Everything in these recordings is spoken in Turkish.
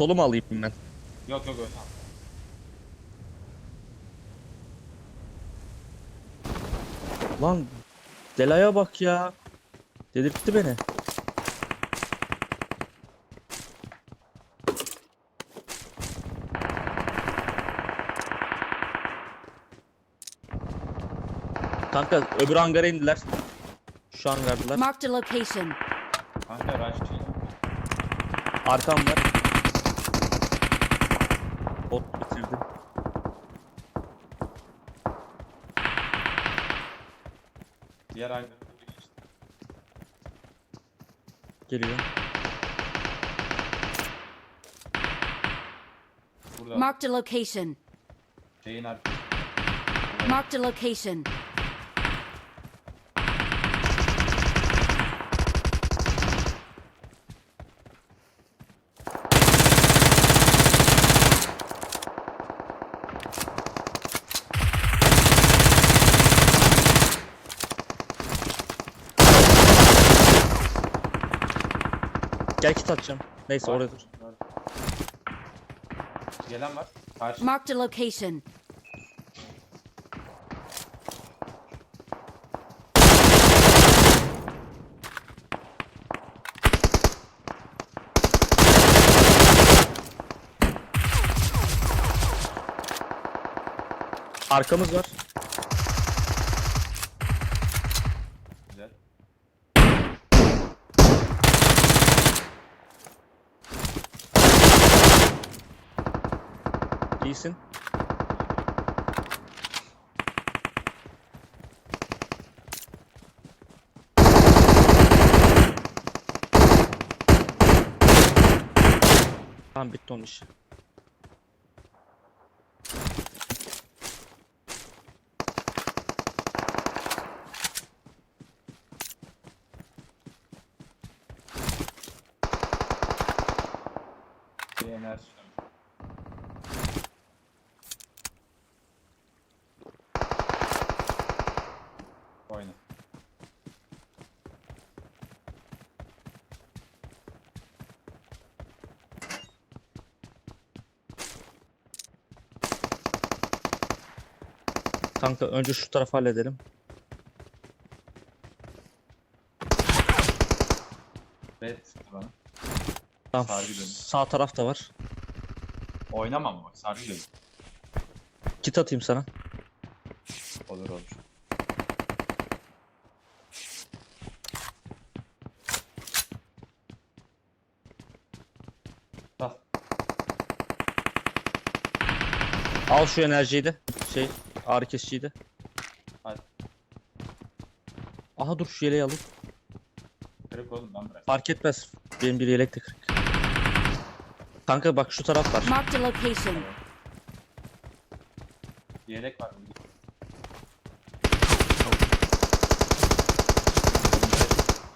solu mu alayım ben? Yok yok tamam. Lan Dela'ya bak ya. Delirtti beni. Kanka öbür hangara indiler. Şu hangardılar. Marked a location. Kanka rush şey. Arkam var. Bot bitirdim. Diğer hangi Geliyor. Burada Marked a location. şeyin arkası. Marked a location. Gel kit atacağım. Neyse Var. oraya dur. Var. Gelen var. Karşı. Marked a location. Arkamız var. Güzel. İyisin. Tamam bitti onun işi. Kanka önce şu tarafı halledelim. Red sıktı bana. Tamam. Sargı. Sağ taraf da var. Oynamam bak sargı dönüyor. Kit atayım sana. Olur olur. Al. Al şu enerjiyi de. Şey ağrı kesiciyi de. Hadi. Aha dur şu yeleği alayım. Kırık oğlum ben bırak. Fark etmez. Benim bir yelek de kırık. Kanka bak şu taraf var. Marked a location. Yelek var burada.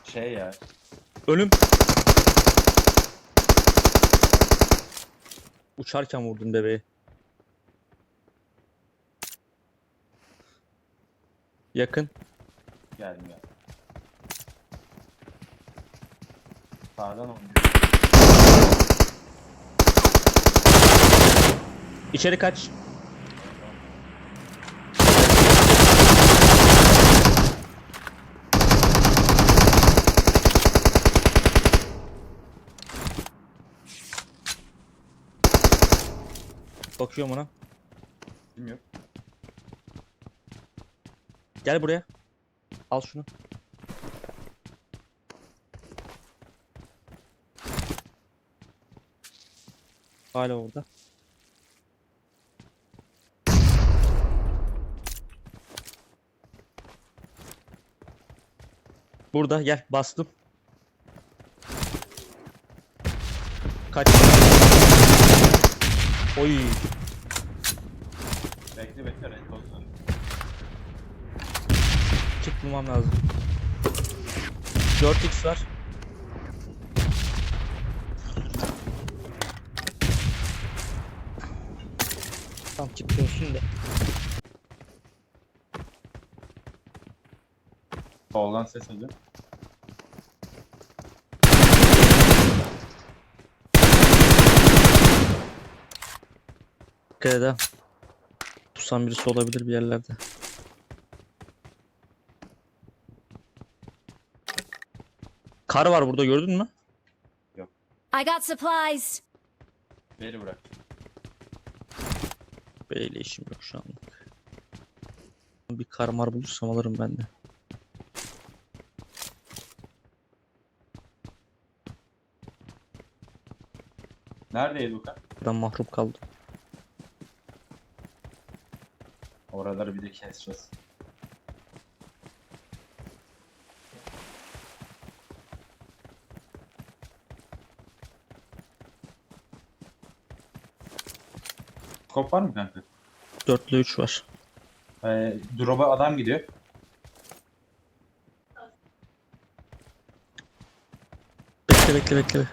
Şey ya. Önüm. Uçarken vurdum bebeği. Yakın. Geldim ya. Sağdan oynuyor. İçeri kaç. Bakıyorum ona. Bilmiyorum. Gel buraya. Al şunu. Hala orada. Burada gel bastım. Kaç. Oy. Bekle bekle renk olsun. Bulmam lazım. 4x var. Tam kit dönsün de. Soldan ses alıyor. Dikkat edin. Pusan birisi olabilir bir yerlerde. Kar var burada gördün mü? I got supplies. Beri bırak. Böyle işim yok şu anlık. Bir karmar bulursam alırım ben de. Neredeydi Luka? Ben mahrum kaldım. Oraları bir de keseceğiz. Skop var mı kanka? 4 ile 3 var. Ee, drop'a adam gidiyor. Bekle bekle bekle.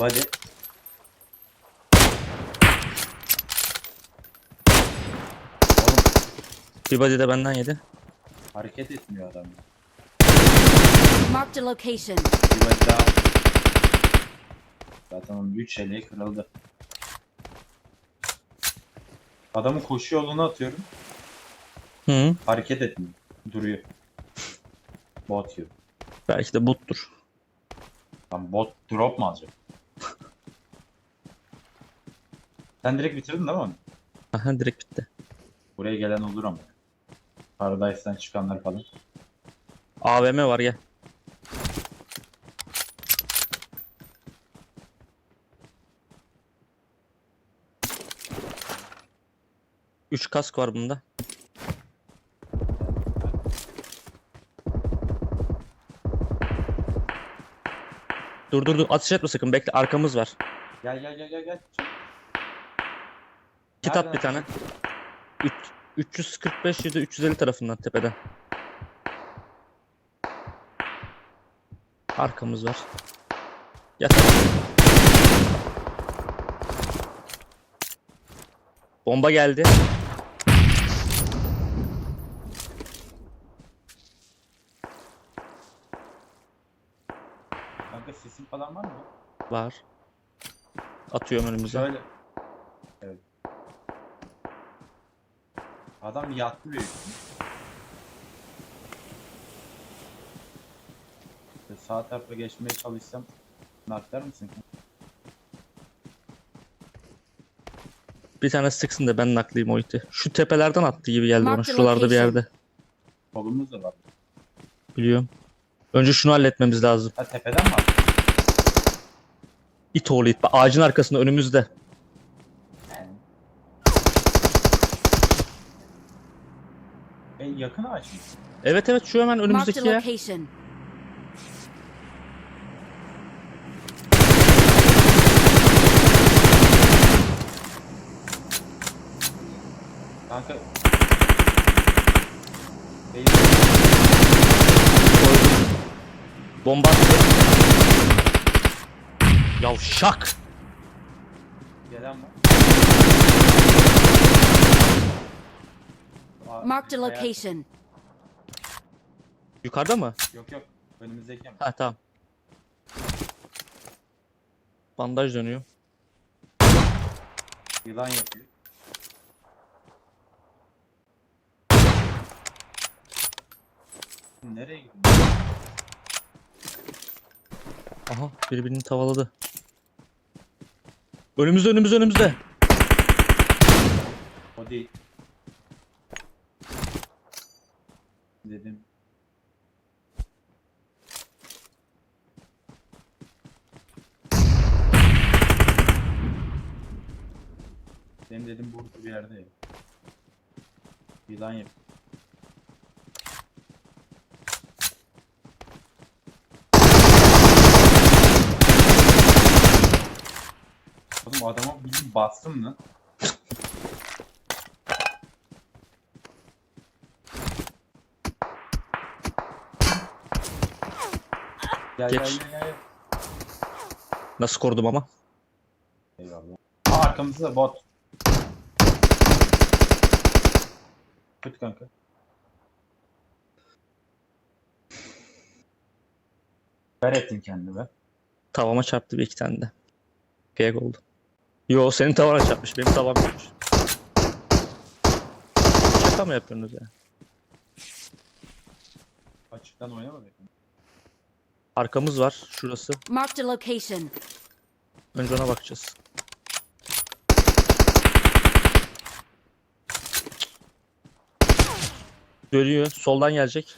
Body. Oğlum Bir body de benden yedi. hareket etmiyor adam. Marked a location. Bir body daha. Zaten onun 3 eleği kırıldı. Adamı koşu yoluna atıyorum. Hı. Hareket etmiyor. Duruyor. Bot yiyor. Belki de bottur. Lan bot drop mu alacak? Sen direkt bitirdin değil mi onu? Aha direkt bitti. Buraya gelen olur ama. Paradise'den çıkanlar falan. AVM var gel. Üç kask var bunda. Dur dur dur ateş etme sakın bekle arkamız var. Gel gel gel gel gel. Kit at bir tane. Üç- 345 ya da 350 tarafından tepeden. Arkamız var. Yat. Bomba geldi. Kanka sesin falan var. Atıyorum önümüze. Şöyle. Evet. Adam yattı büyük. Böyle Sağ tarafa geçmeye çalışsam naklar mısın? Bir tane sıksın da ben naklayayım o iti. Şu tepelerden attı gibi geldi bana. Mark the Şuralarda bir yerde. Kolumuz da var. Biliyorum. Önce şunu halletmemiz lazım. Ha tepeden mi attı? İt oğlu it. Ağacın arkasında önümüzde. E, yakın ağaç mı? Evet evet şu hemen Marked önümüzdeki a yer. location. Kanka. Bomba attı. Yavşak. gelen var. Aa, Marked a location. Yukarıda mı? Yok yok. Önümüzdeki? Ha tamam. Bandaj dönüyor. Yılan yapıyor. Nereye gidiyor? Aha birbirini tavaladı. Önümüzde önümüzde önümüzde. O değil. Dedim. Benim dedim burada bir yerde. Yılan yap. Oğlum adama bildiğin bastım lan. Gel Geç. gel gel gel. Nasıl korudum ama? Eyvallah. Aa, arkamızda da bot. Kötü kanka. Ver ettin kendini be. Tavama çarptı bir iki tane de. Fiyag oldu. Yo senin tavana çarpmış benim tavam yokmuş. Şaka mı yapıyorsunuz ya? Açıktan oynamadık. mı? Arkamız var. Şurası. Marked a location. Önce ona bakacağız. Dönüyor. Soldan gelecek.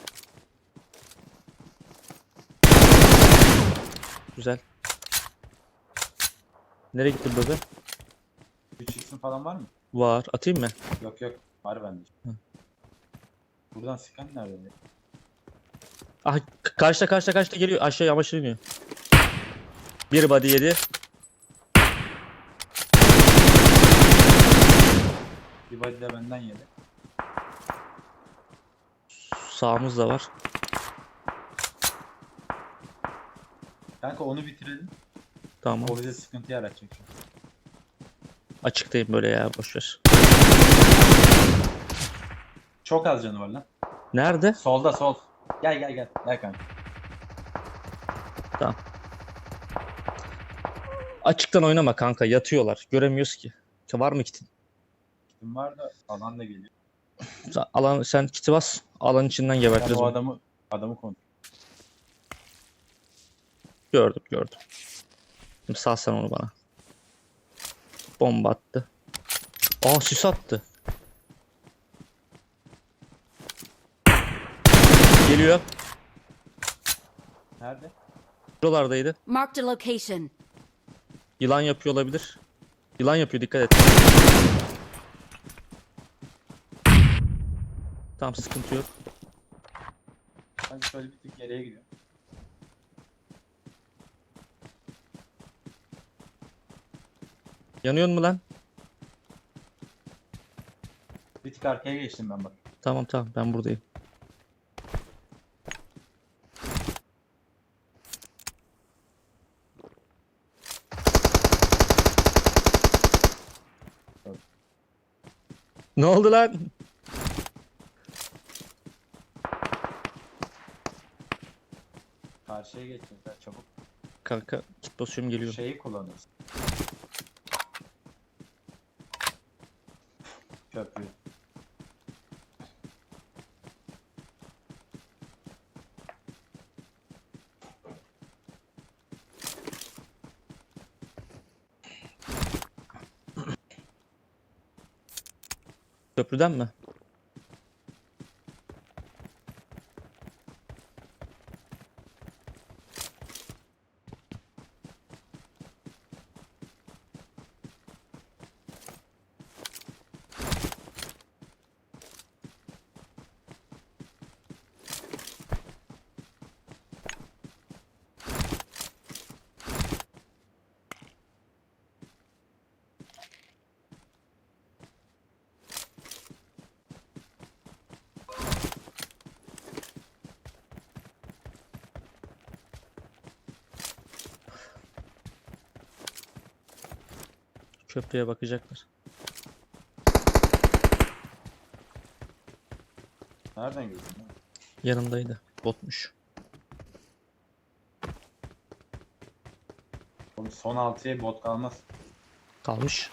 Güzel. Nereye gitti bu bebe? 3x'in falan var mı? Var. Atayım mı? Yok yok. Var bende. Buradan sıkan nerede? Ah karşıda karşıda karşıda geliyor. Aşağıya amaçlı iniyor. Bir body yedi. Bir body de benden yedi. Sağımız da var. Kanka onu bitirelim. Tamam. O bize sıkıntı yaratacak. Açıktayım böyle ya. Boşver. Çok az canı var lan. Nerede? Solda sol. Gel gel gel. Gel kanka. Açıktan oynama kanka. Yatıyorlar. Göremiyoruz ki. Var mı kitin? Kim var da alan da geliyor. Sen- Alan sen kiti bas. Alan içinden gebertiriz. bunu. adamı adamı kontrol. Gördüm gördüm. Şimdi sal sen onu bana. Bomba attı. Aa sis attı. Geliyor. Nerede? Buralardaydı. Marked a location. Yılan yapıyor olabilir. Yılan yapıyor dikkat et. Tamam sıkıntı yok. Sanki şöyle bir tık geriye gidiyor. Yanıyor mu lan? Bir tık arkaya geçtim ben bak. Tamam tamam ben buradayım. Ne oldu lan? Karşıya geçeceğiz çabuk. Kanka kit basıyorum geliyorum. Şeyi kullanırız. Köprü. Köprüden mi? Köprüye bakacaklar. Nereden girdin lan? Yanındaydı. Botmuş. Oğlum son 6'ya bot kalmaz. Kalmış.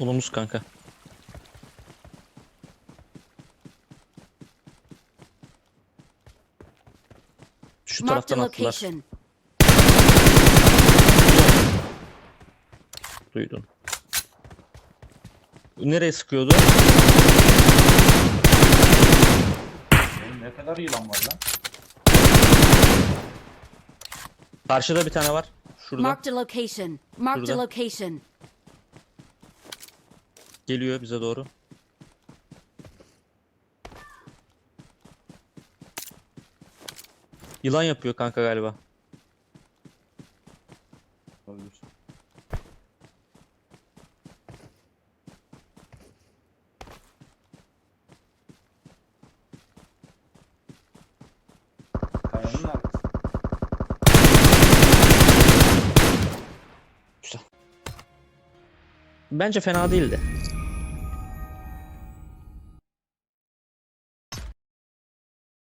Solumuz kanka. Şu taraftan attılar. Duydun. Nereye sıkıyordu? Ne kadar yılan var lan. Karşıda bir tane var. Şurada. Marked a location. Marked a Şurada. location. Geliyor bize doğru. Yılan yapıyor kanka galiba. Olabilir. Kayanın arkası. Bence fena değildi.